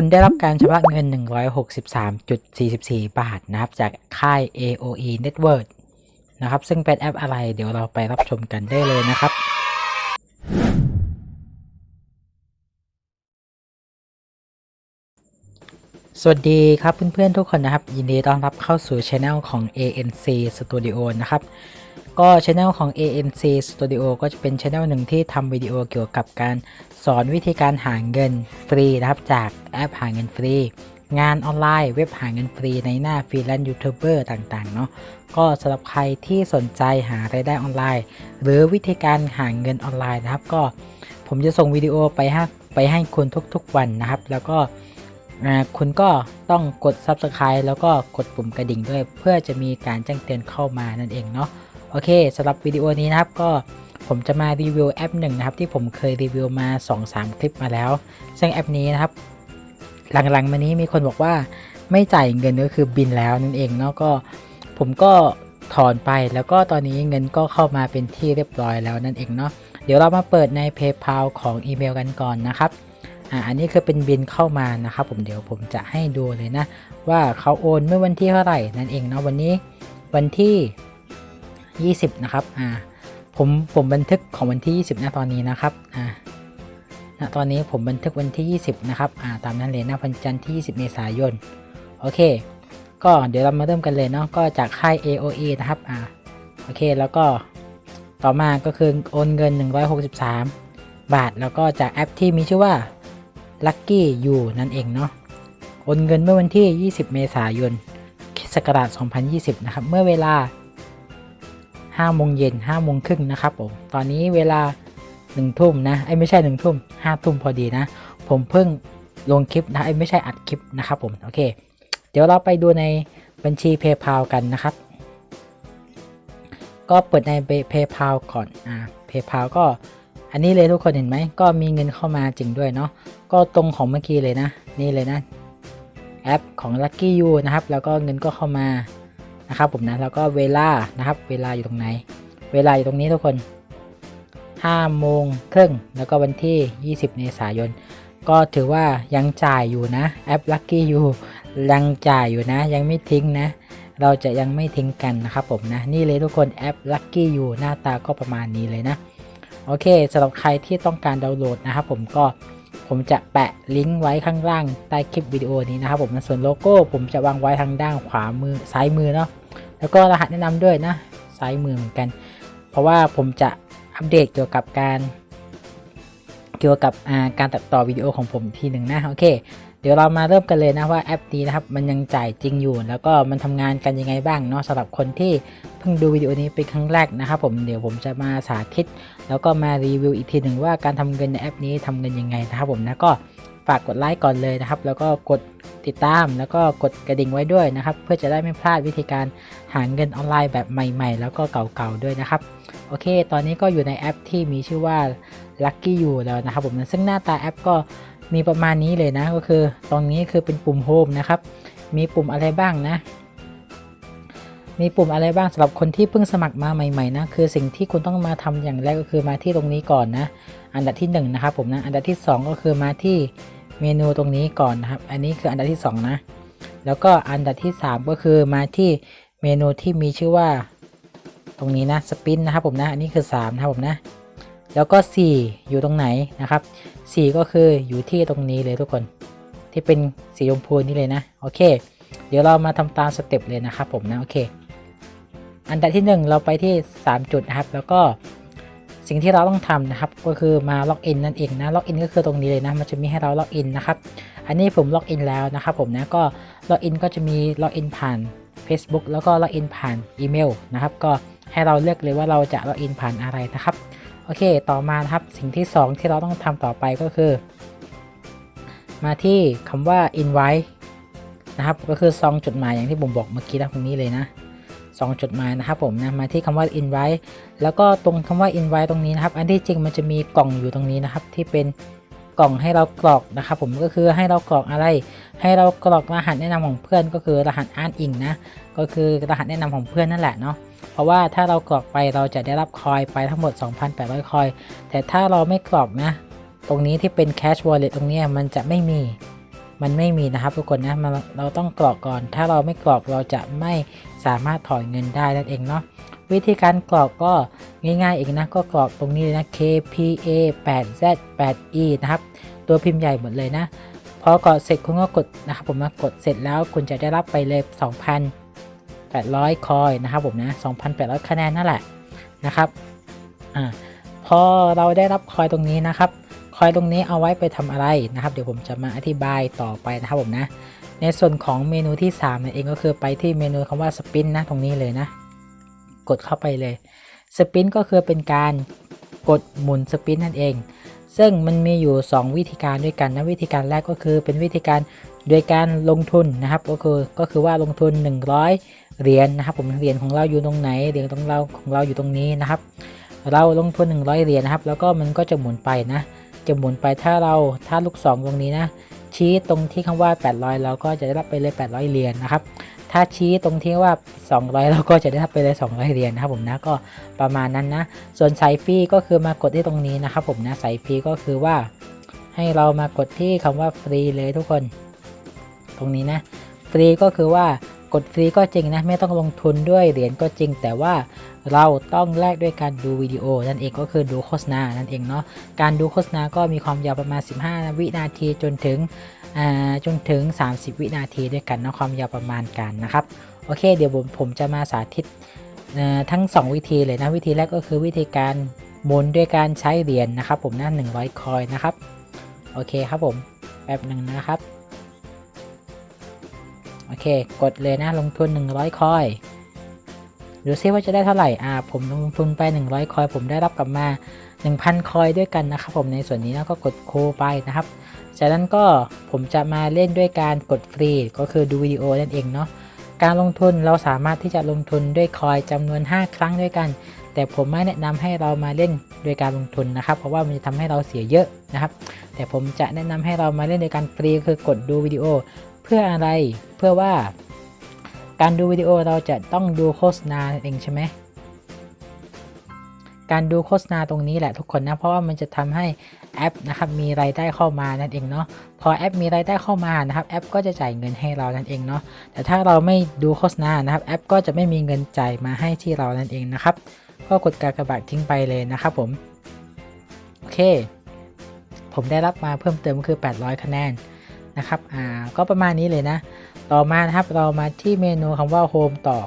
คุณได้รับการชำระเงิน 163.44 บาทนะครับ จากค่าย AOE Network นะครับ ซึ่งเป็นแอปอะไร เดี๋ยวเราไปรับชมกันได้เลยนะครับสวัสดีครับเพื่อนๆทุกคนนะครับ ยินดีต้อนรับเข้าสู่ช anel ของ ANC Studio นะครับ ก็ช anel ของ ANC Studio ก็จะเป็นช anel หนึ่งที่ทำวิดีโอเกี่ยวกับการสอนวิธีการหาเงินฟรีนะครับจากแอปหาเงินฟรี งานออนไลน์เว็บหาเงินฟรีในหน้าฟรีแลนซ์ยูทูบเบอร์ต่างๆเนาะก็สำหรับใครที่สนใจหารายได้ออนไลน์ หรือวิธีการหาเงินออนไลน์นะครับ ก็ผมจะส่งวิดีโอไปให้ไปให้คุณทุกๆวันนะครับ แล้วก็คุณก็ต้องกด Subscribe แล้วก็กดปุ่มกระดิ่งด้วย เพื่อจะมีการแจ้งเตือนเข้ามานั่นเองเนาะ โอเคสำหรับวิดีโอนี้นะครับก็ผมจะมารีวิวแอปหนึ่งนะครับที่ผมเคยรีวิวมา 2-3 คลิปมาแล้ว ซึ่งแอปนี้นะครับ หลังๆมานี้มีคนบอกว่าไม่จ่ายเงินก็คือบินแล้วนั่นเองเนาะก็ผมก็ถอนไปแล้วก็ตอนนี้เงินก็เข้ามาเป็นที่เรียบร้อยแล้วนั่นเองเนาะเดี๋ยวเรามาเปิดใน PayPal ของอีเมลกันก่อนนะครับอ่าอันนี้คือเป็นบินเข้ามานะครับผมเดี๋ยวผมจะให้ดูเลยนะ ว่าเขาโอนเมื่อวันที่เท่าไหร่นั่นเองเนาะวันนี้วันที่ 20 นะครับอ่าผมผมบันทึกของวันที่ 20นะตอนนี้นะครับอ่าณตอนนี้ผมบันทึกวันที่ 20 นะครับอ่าตามนั้นเลยนะวันจันทร์ที่ 20 เมษายนโอเค ก็เดี๋ยวเรามาเริ่มกันเลยเนาะก็จากค่าย AOE นะครับอ่าโอเคแล้วก็ต่อมาก็คือโอนเงิน 163 บาท แล้วก็จากแอปที่มีชื่อว่า Lucky You นั่นเองเนาะโอนเงินเมื่อวันที่ 20 เมษายนคริสต์ศักราช2020 นะครับ เมื่อเวลา 5โมงเย็น5โมงครึ่งนะครับผมตอนนี้เวลา1ทุ่มนะไอ้ไม่ใช่1ทุ่ม5ทุ่มพอดีนะ ผมเพิ่งลงคลิปนะไอ้ไม่ใช่อัดคลิปนะครับผมโอเค เดี๋ยวเราไปดูในบัญชี PayPal กันนะครับ ก็เปิดใน PayPal ก่อนอ่า PayPal ก็อันนี้เลยทุกคนเห็นไหมก็มีเงินเข้ามาจริงด้วยเนาะก็ตรงของเมื่อกี้เลยนะ นี่เลยนะแอปของ Lucky You นะครับ แล้วก็เงินก็เข้ามา นะครับผมนะแล้วก็เวลานะครับ เวลาอยู่ตรงไหน เวลาอยู่ตรงนี้ทุกคน5โมงครึ่งแล้วก็วันที่ 20 เมษายน ก็ถือว่ายังจ่ายอยู่นะ แอป Lucky You ยังจ่ายอยู่นะ ยังไม่ทิ้งนะ เราจะยังไม่ทิ้งกันนะครับผมนะ นี่เลยทุกคนแอป Lucky You หน้าตาก็ประมาณนี้เลยนะ โอเคสำหรับใครที่ต้องการดาวน์โหลดนะครับผมก็ ผมจะแปะลิงก์ไว้ข้างล่างใต้คลิปวิดีโอนี้นะครับผมส่วนโลโก้ผมจะวางไว้ทางด้านขวามือซ้ายมือเนาะแล้วก็รหัสแนะนำด้วยนะซ้ายมือเหมือนกัน เพราะว่าผมจะอัปเดตเกี่ยวกับการ เกี่ยวกับาการตัดต่อวิดีโอของผมทีหนึ่งนะโอเค เดี๋ยวเรามาเริ่มกันเลยนะว่าแอปนี้นะครับมันยังจ่ายจริงอยู่ แล้วก็มันทำงานกันยังไงบ้างเนาะสำหรับคนที่เพิ่งดูวิดีโอนี้เป็นครั้งแรกนะครับผมเดี๋ยวผมจะมาสาธิต แล้วก็มารีวิวอีกทีหนึ่งว่าการทำเงินในแอปนี้ทำเงินยังไงนะครับผมนะก็ฝากกดไลค์ก่อนเลยนะครับ แล้วก็กดติดตามแล้วก็กดกระดิ่งไว้ด้วยนะครับ เพื่อจะได้ไม่พลาดวิธีการหาเงินออนไลน์แบบใหม่ ๆ แล้วก็เก่าๆด้วยนะครับโอเค ตอนนี้ก็อยู่ในแอปที่มีชื่อว่า Lucky You แล้วนะครับผมซึ่งหน้าตาแอปก็ มีประมาณนี้เลยนะก็คือตรงนี้คือเป็นปุ่มโฮมนะครับ มีปุ่มอะไรบ้างนะ มีปุ่มอะไรบ้างสำหรับคนที่เพิ่งสมัครมาใหม่ๆนะคือสิ่งที่คุณต้องมาทำอย่างแรกก็คือมาที่ตรงนี้ก่อนนะ อันดับที่1นงนะครับผมนะอันดับที่ 2 ก็คือมาที่เมนูตรงนี้ก่อนนะครับ อันนี้คืออันดับที่ 2 นะ แล้วก็อันดับที่ 3 ก็คือมาที่เมนูที่มีชื่อว่า ตรงนี้นะสปินนะครับผมนะอันนี้คือ3นะครับผมนะ แล้วก็ 4 อยู่ตรงไหนนะครับ 4 ก็คืออยู่ที่ตรงนี้เลยทุกคน ที่เป็นสีชมพูนี่เลยนะ โอเค เดี๋ยวเรามาทำตามสเต็ปเลยนะครับผมนะ โอเค อันดับที่ 1 เราไปที่ 3 จุดนะครับ แล้วก็สิ่งที่เราต้องทำนะครับ ก็คือมาล็อกอินนั่นเองนะ ล็อกอินก็คือตรงนี้เลยนะ มันจะมีให้เราล็อกอินนะครับ อันนี้ผมล็อกอินแล้วนะครับผมนะ ก็ล็อกอินก็จะมีล็อกอินผ่าน Facebook แล้วก็ล็อกอินผ่านอีเมลนะครับ ก็ให้เราเลือกเลยว่าเราจะล็อกอินผ่านอะไรนะครับ โอเค ต่อมานะครับสิ่งที่ 2 ที่เราต้องทำต่อไปก็คือ มาที่คำว่า invite นะครับ ก็คือซองจดหมายอย่างที่ผมบอกเมื่อกี้นะตรงนี้เลยนะซองจดหมายนะครับผมนะมาที่คำว่า invite แล้วก็ตรงคำว่า invite ตรงนี้นะครับ อันที่จริงมันจะมีกล่องอยู่ตรงนี้นะครับ ที่เป็นกล่องให้เรากรอกนะครับผมก็คือให้เรากรอกอะไร ให้เรากรอกรหัสแนะนำของเพื่อนก็คือรหัสอ้างอิงนะก็คือรหัสแนะนำของเพื่อนนั่นแหละเนาะ ราะว่าถ้าเรากรอกไปเราจะได้รับคอยไปทั้งหมด 2,800 คอย แต่ถ้าเราไม่กรอกนะ ตรงนี้ที่เป็น cash wallet ตรงนี้มันจะไม่มี มันไม่มีนะครับทุกคนนะเราต้องกรอกก่อน ถ้าเราไม่กรอกเราจะไม่สามารถถอนเงินได้นั่นเองเนาะวิธีการกรอกก็ง่ายๆเองนะก็กรอกตรงนี้เลยนะ KPA 8Z 8E นะครับ ตัวพิมพ์ใหญ่หมดเลยนะ พอกดเสร็จคุณก็กดนะครับผมนะกดเสร็จแล้วคุณจะได้รับไปเลย 2,000 2,800 คอยนะครับผมนะ2,800 คะแนนนั่นแหละนะครับอ่าพอเราได้รับคอยตรงนี้นะครับคอยตรงนี้เอาไว้ไปทำอะไรนะครับ เดี๋ยวผมจะมาอธิบายต่อไปนะครับผมนะ ในส่วนของเมนูที่3นั่นเองก็คือไปที่เมนูคำว่าสปินนะตรงนี้เลยนะ กดเข้าไปเลยสปินก็คือเป็นการกดหมุนสปินนั่นเอง ซึ่งมันมีอยู่ 2 วิธีการด้วยกันนะวิธีการแรกก็คือเป็นวิธีการ โดยการลงทุนนะครับก็คือก็คือว่าลงทุน 100 เหรียญนะครับ ผมเหรียญของเราอยู่ตรงไหนเหรียญของเราของเราอยู่ตรงนี้นะครับ เราลงทุน 100 เหรียญนะครับ แล้วก็มันก็จะหมุนไปนะ จะหมุนไปถ้าเราถ้าลูกศรตรงนี้นะชี้ตรงที่คำว่า 800 เราก็จะได้รับไปเลย 800 เหรียญนะครับ ถ้าชี้ตรงที่ว่า 200 เราก็จะได้รับไปเลย 200 เหรียญนะครับผมนะก็ประมาณนั้นนะ ส่วนสายฟรีก็คือมากดที่ตรงนี้นะครับผมนะสายฟรีก็คือว่า ให้เรามากดที่คำว่าฟรีเลยทุกคน ตรงนี้นะ ฟรีก็คือว่ากดฟรีก็จริงนะไม่ต้องลงทุนด้วยเหรียญก็จริง แต่ว่าเราต้องแลกด้วยการดูวิดีโอ นั่นเองก็คือดูโฆษณานั่นเองเนาะการดูโฆษณาก็มีความยาวประมาณ 15 วินาทีจนถึงจนถึง 30 วินาทีด้วยกันเนาะความยาวประมาณกันนะครับโอเค เดี๋ยวผมผมจะมาสาธิตทั้ง 2 วิธีเลยนะวิธีแรกก็คือวิธีการหมุนด้วยการใช้เหรียญนะครับ ผมนะ100 คอยนะครับโอเคครับผมแป๊บหนึ่งนะครับ โอเค กดเลยนะลงทุน 100 คอยดูซิว่าจะได้เท่าไหร่ อ่า ผมลงทุนไป 100 คอย ผมได้รับกลับมา 1,000 คอยด้วยกันนะครับ ผม ในส่วนนี้แล้วก็กดโคไปนะครับ จากนั้นก็ผมจะมาเล่นด้วยการกดฟรี ก็คือดูวิดีโอนั่นเองเนาะ การลงทุนเราสามารถที่จะลงทุนด้วยคอยจำนวน 5 ครั้งด้วยกัน แต่ผมไม่แนะนำให้เรามาเล่นโดยการลงทุนนะครับ เพราะว่ามันจะทำให้เราเสียเยอะนะครับ แต่ผมจะแนะนำให้เรามาเล่นโดยการฟรี คือกดดูวิดีโอ พื่ออะไรเพื่อว่าการดูวิดีโอเราจะต้องดูโฆษณาเองใช่ไหมการดูโฆษณาตรงนี้แหละทุกคนนะ เพราะว่ามันจะทำให้แอปนะครับมีรายได้เข้ามานั่นเองเนาะพอแอปมีรายได้เข้ามานะครับแอปก็จะจ่ายเงินให้เรานั่นเองเนาะแต่ถ้าเราไม่ดูโฆษณานะครับแอปก็จะไม่มีเงินจ่ายมาให้ที่เรานั่นเองนะครับก็กดกากระบาททิ้งไปเลยนะครับผมโอเค ผมได้รับมาเพิ่มเติมคือ 800 คะแนน นะครับอ่าก็ประมาณนี้เลยนะ ต่อมานะครับเรามาที่เมนูคำว่า Home ต่อ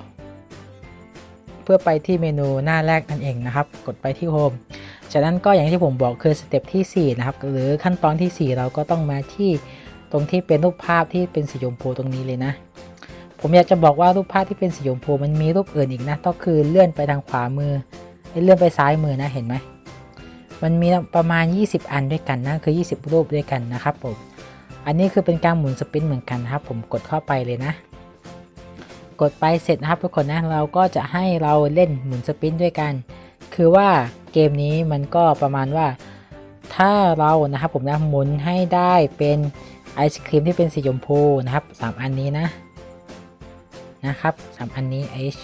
เพื่อไปที่เมนูหน้าแรกนั่นเองนะครับ กดไปที่ Home จากนั้นก็อย่างที่ผมบอกคือสเต็ปที่ 4 นะครับ หรือขั้นตอนที่ 4 เราก็ต้องมาที่ตรงที่เป็นรูปภาพที่เป็นสีชมพูตรงนี้เลยนะ ผมอยากจะบอกว่ารูปภาพที่เป็นสีชมพูมันมีรูปอื่นอีกนะ ก็คือเลื่อนไปทางขวามือเลื่อนไปซ้ายมือนะเห็นไหมมันมีประมาณ 20 อันด้วยกันนะคือ 20 รูปด้วยกันนะครับผม อันนี้คือเป็นการหมุนสปินเหมือนกันนะครับ ผมกดเข้าไปเลยนะ กดไปเสร็จนะครับทุกคนนะเราก็จะให้เราเล่นหมุนสปินด้วยกัน คือว่าเกมนี้มันก็ประมาณว่า ถ้าเรานะครับผมนะหมุนให้ได้เป็นไอศครีมที่เป็นสีชมพูนะครับ 3 อันนี้นะนะครับ3อันนี้ H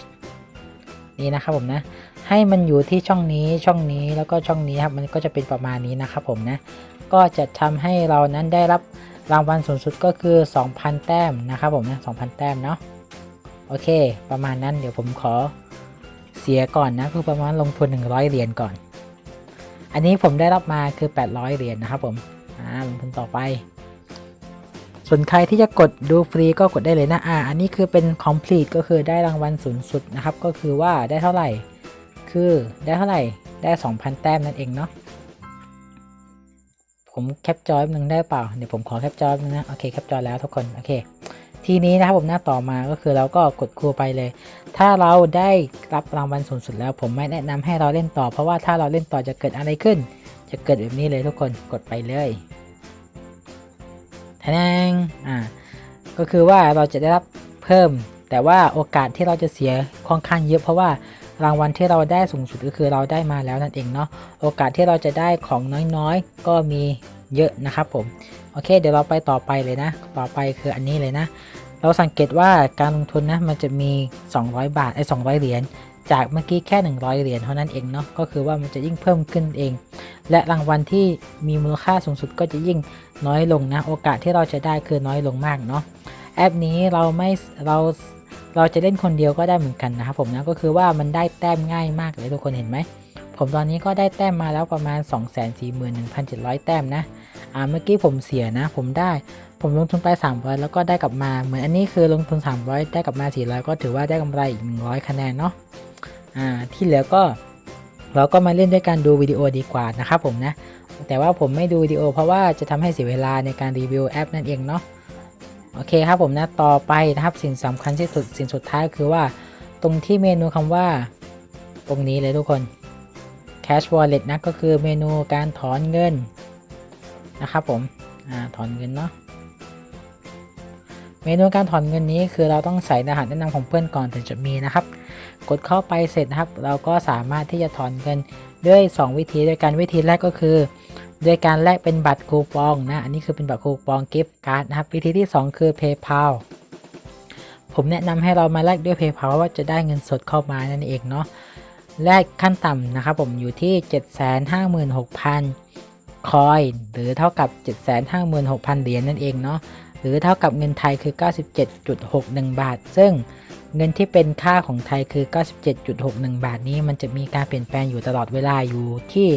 นี่นะครับผมนะให้มันอยู่ที่ช่องนี้ช่องนี้แล้วก็ช่องนี้ครับมันก็จะเป็นประมาณนี้นะครับผมนะก็จะทำให้เรานั้นได้รับ รางวัลสูงสุดก็คือ 2,000 แต้มนะครับผมนะ2,000 แต้มเนาะโอเค ประมาณนั้นเดี๋ยวผมขอเสียก่อนนะคือประมาณลงทุน 100 เหรียญก่อน อันนี้ผมได้รับมาคือ 800 เหรียญนะครับผมอ่าลงทุนต่อไป ส่วนใครที่จะกดดูฟรีก็กดได้เลยนะอ่าอันนี้คือเป็น complete ก็คือได้รางวัลสูงสุดนะครับ ก็คือว่าได้เท่าไหร่ คือได้เท่าไหร่ได้ 2,000 แต้มนั่นเองเนาะ ผมแคปจอยหนึ่งได้เปล่า เดี๋ยวผมขอแคปจอยนึงนะ โอเค แคปจอยแล้วทุกคน โอเค ทีนี้นะครับผมหน้าต่อมาก็คือเราก็กดครูไปเลย ถ้าเราได้รับรางวัลสูงสุดแล้ว ผมไม่แนะนำให้เราเล่นต่อ เพราะว่าถ้าเราเล่นต่อจะเกิดอะไรขึ้น จะเกิดแบบนี้เลยทุกคน กดไปเลยแทงอ่า ก็คือว่าเราจะได้รับเพิ่ม แต่ว่าโอกาสที่เราจะเสียค่อนข้างเยอะเพราะว่ารางวัลที่เราได้สูงสุดก็คือเราได้มาแล้วนั่นเองเนาะโอกาสที่เราจะได้ของน้อยๆ ก็มีเยอะนะครับผมโอเค เดี๋ยวเราไปต่อไปเลยนะ ต่อไปคืออันนี้เลยนะ เราสังเกตว่าการลงทุนนะมันจะมี 200 บาทไอ้200 เหรียญจากเมื่อกี้แค่ 100 เหรียญเท่านั้นเองเนาะก็คือว่ามันจะยิ่งเพิ่มขึ้นเอง และรางวัลที่มีมูลค่าสูงสุดก็จะยิ่งน้อยลงนะ โอกาสที่เราจะได้คือน้อยลงมากเนาะแอปนี้เราไม่เรา เราจะเล่นคนเดียวก็ได้เหมือนกันนะครับผมนะก็คือว่ามันได้แต้มง่ายมากเลยทุกคนเห็นไหมผมตอนนี้ก็ได้แต้มมาแล้วประมาณ 241,700 แต้มนะอ่าเมื่อกี้ผมเสียนะ ผมได้ผมลงทุนไป 300 แล้วก็ได้กลับมา เหมือนอันนี้คือลงทุน 300 ได้กลับมา 400 ก็ถือว่าได้กำไรอีก 100 คะแนนเนาะอ่าที่เหลือก็เราก็มาเล่นด้วยการดูวิดีโอดีกว่านะครับผมนะ แต่ว่าผมไม่ดูวิดีโอเพราะว่าจะทำให้เสียเวลาในการรีวิวแอปนั่นเองเนาะ โอเคครับผมนะต่อไปนะครับสิ่งสำคัญที่สุดสิ่งสุดท้ายคือว่า ตรงที่เมนูคำว่า ตรงนี้เลยทุกคน Cash Wallet นะก็คือเมนูการถอนเงินนะครับผมอถอนเงินเนาะเมนูการถอนเงินนี้คือเราต้องใส่รหัสแนะนำของเพื่อนก่อนถึงจะมีนะครับ กดเข้าไปเสร็จนะครับ เราก็สามารถที่จะถอนเงินด้วย 2 วิธีด้วยกันวิธีแรกก็คือ โดยการแลกเป็นบัตรคูปองนะอันนี้คือเป็นบัตรคูปองกิฟต์การ์ดนะครับวิธีที่ 2 คือ PayPal ผมแนะนำให้เรามาแลกด้วย PayPal ว่าจะได้เงินสดเข้ามานั่นเองเนาะแรกขั้นต่ำนะครับผมอยู่ที่ 756,000 คอยน์หรือเท่ากับ 756,000 เหรียญนั่นเองเนาะหรือเท่ากับเงินไทยคือ 97.61 บาท ซึ่งเงินที่เป็นค่าของไทยคือ 97.61 บาทนี้ มันจะมีการเปลี่ยนแปลงอยู่ตลอดเวลาอยู่ที่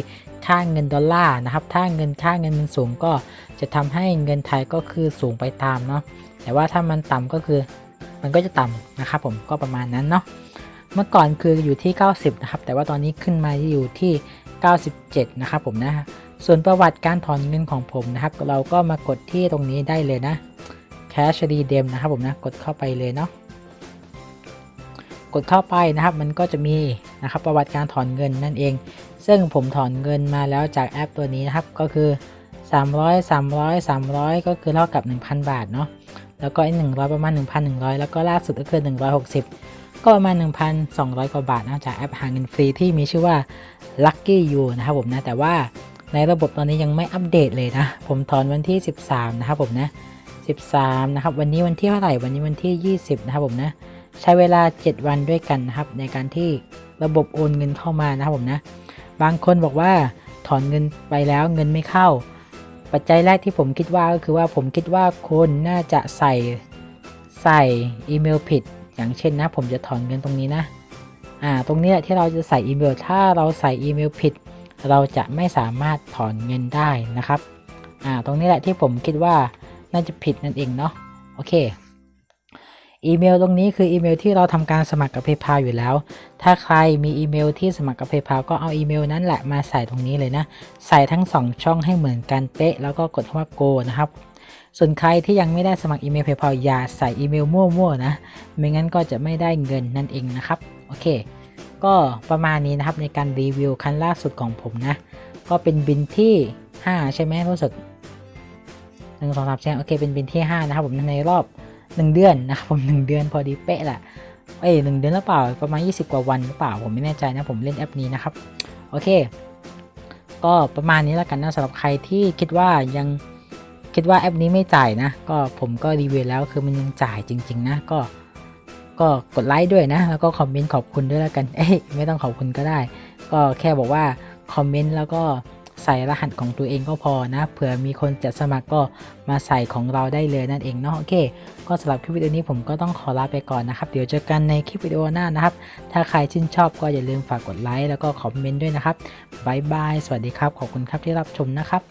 ค่าเงินดอลลาร์นะครับ ถ้าเงินค่าเงินมันสูงก็จะทำให้เงินไทยก็คือสูงไปตามเนาะ แต่ว่าถ้ามันต่ำก็คือมันก็จะต่ำนะครับผมก็ประมาณนั้นเนาะ เมื่อก่อนคืออยู่ที่ 90 นะครับ แต่ว่าตอนนี้ขึ้นมาอยู่ที่ 97 นะครับผมนะ ส่วนประวัติการถอนเงินของผมนะครับ เราก็มากดที่ตรงนี้ได้เลยนะ Cash Redeem นะครับผมนะ กดเข้าไปเลยเนาะกดเข้าไปนะครับมันก็จะมีนะครับประวัติการถอนเงินนั่นเอง ซึ่งผมถอนเงินมาแล้วจากแอปตัวนี้นะครับ ก็คือ 300 300 300 ก็คือเท่ากับ 1,000 บาทเนาะ แล้วก็ไอ้100 ประมาณ 1,100 แล้วก็ล่าสุดก็คือ 160 ก็ประมาณ 1,200 กว่าบาทนะจากแอปหาเงินฟรีที่มีชื่อว่า Lucky You นะครับผมนะ แต่ว่าในระบบตอนนี้ยังไม่อัปเดตเลยนะ ผมถอนวันที่ 13 นะครับผมนะ 13 นะครับ วันนี้วันที่เท่าไหร่ วันนี้วันที่ 20 นะครับผมนะ ใช้เวลา 7 วันด้วยกันนะครับ ในการที่ระบบโอนเงินเข้ามานะครับผมนะ บางคนบอกว่าถอนเงินไปแล้วเงินไม่เข้า ปัจจัยแรกที่ผมคิดว่าก็คือว่าผมคิดว่าคนน่าจะใส่ใส่อีเมลผิด อย่างเช่นนะ ผมจะถอนเงินตรงนี้นะอ่าตรงนี้ที่เราจะใส่อีเมล ถ้าเราใส่อีเมลผิด เราจะไม่สามารถถอนเงินได้นะครับอ่าตรงนี้แหละที่ผมคิดว่าน่าจะผิดนั่นเองเนาะโอเค อีเมลตรงนี้คืออีเมลที่เราทำการสมัครกับ PayPal อยู่แล้ว ถ้าใครมีอีเมลที่สมัครกับ PayPal ก็เอาอีเมลนั้นแหละมาใส่ตรงนี้เลยนะ ใส่ทั้ง 2 ช่องให้เหมือนกันเป๊ะ แล้วก็กดคำว่า go นะครับ ส่วนใครที่ยังไม่ได้สมัครอีเมล PayPal อย่าใส่อีเมลมั่วๆนะ ไม่งั้นก็จะไม่ได้เงินนั่นเองนะครับ โอเค ก็ประมาณนี้นะครับในการรีวิวครั้งล่าสุดของผมนะ ก็เป็นบินที่ 5 ใช่ไหมรู้สึกหนึ่งสองสามใช่โอเคเป็นบินที่ 5 นะครับผมในรอบ 1 เดือนนะครับผม 1 เดือนพอดีเป๊ะแหละเอ้ยหนึ่งเดือนหรือเปล่าประมาณ 20 กว่าวันหรือเปล่าผมไม่แน่ใจนะผมเล่นแอปนี้นะครับโอเค ก็ประมาณนี้แล้วกันนะสำหรับใครที่คิดว่ายังคิดว่าแอปนี้ไม่จ่ายนะ ก็ผมก็รีวิวแล้วคือมันยังจ่ายจริง ๆ นะก็ก็กดไลค์ด้วยนะ แล้วก็คอมเมนต์ขอบคุณด้วยแล้วกันเอ้ยไม่ต้องขอบคุณก็ได้ ก็แค่บอกว่าคอมเมนต์แล้วก็ ใส่รหัสของตัวเองก็พอนะ เผื่อมีคนจะสมัครก็มาใส่ของเราได้เลยนั่นเองเนาะโอเค ก็สำหรับคลิปวิดีโอนี้ผมก็ต้องขอลาไปก่อนนะครับ เดี๋ยวเจอกันในคลิปวิดีโอหน้านะครับ ถ้าใครชื่นชอบก็อย่าลืมฝากกดไลค์แล้วก็คอมเมนต์ด้วยนะครับบายบายสวัสดีครับ ขอบคุณครับที่รับชมนะครับ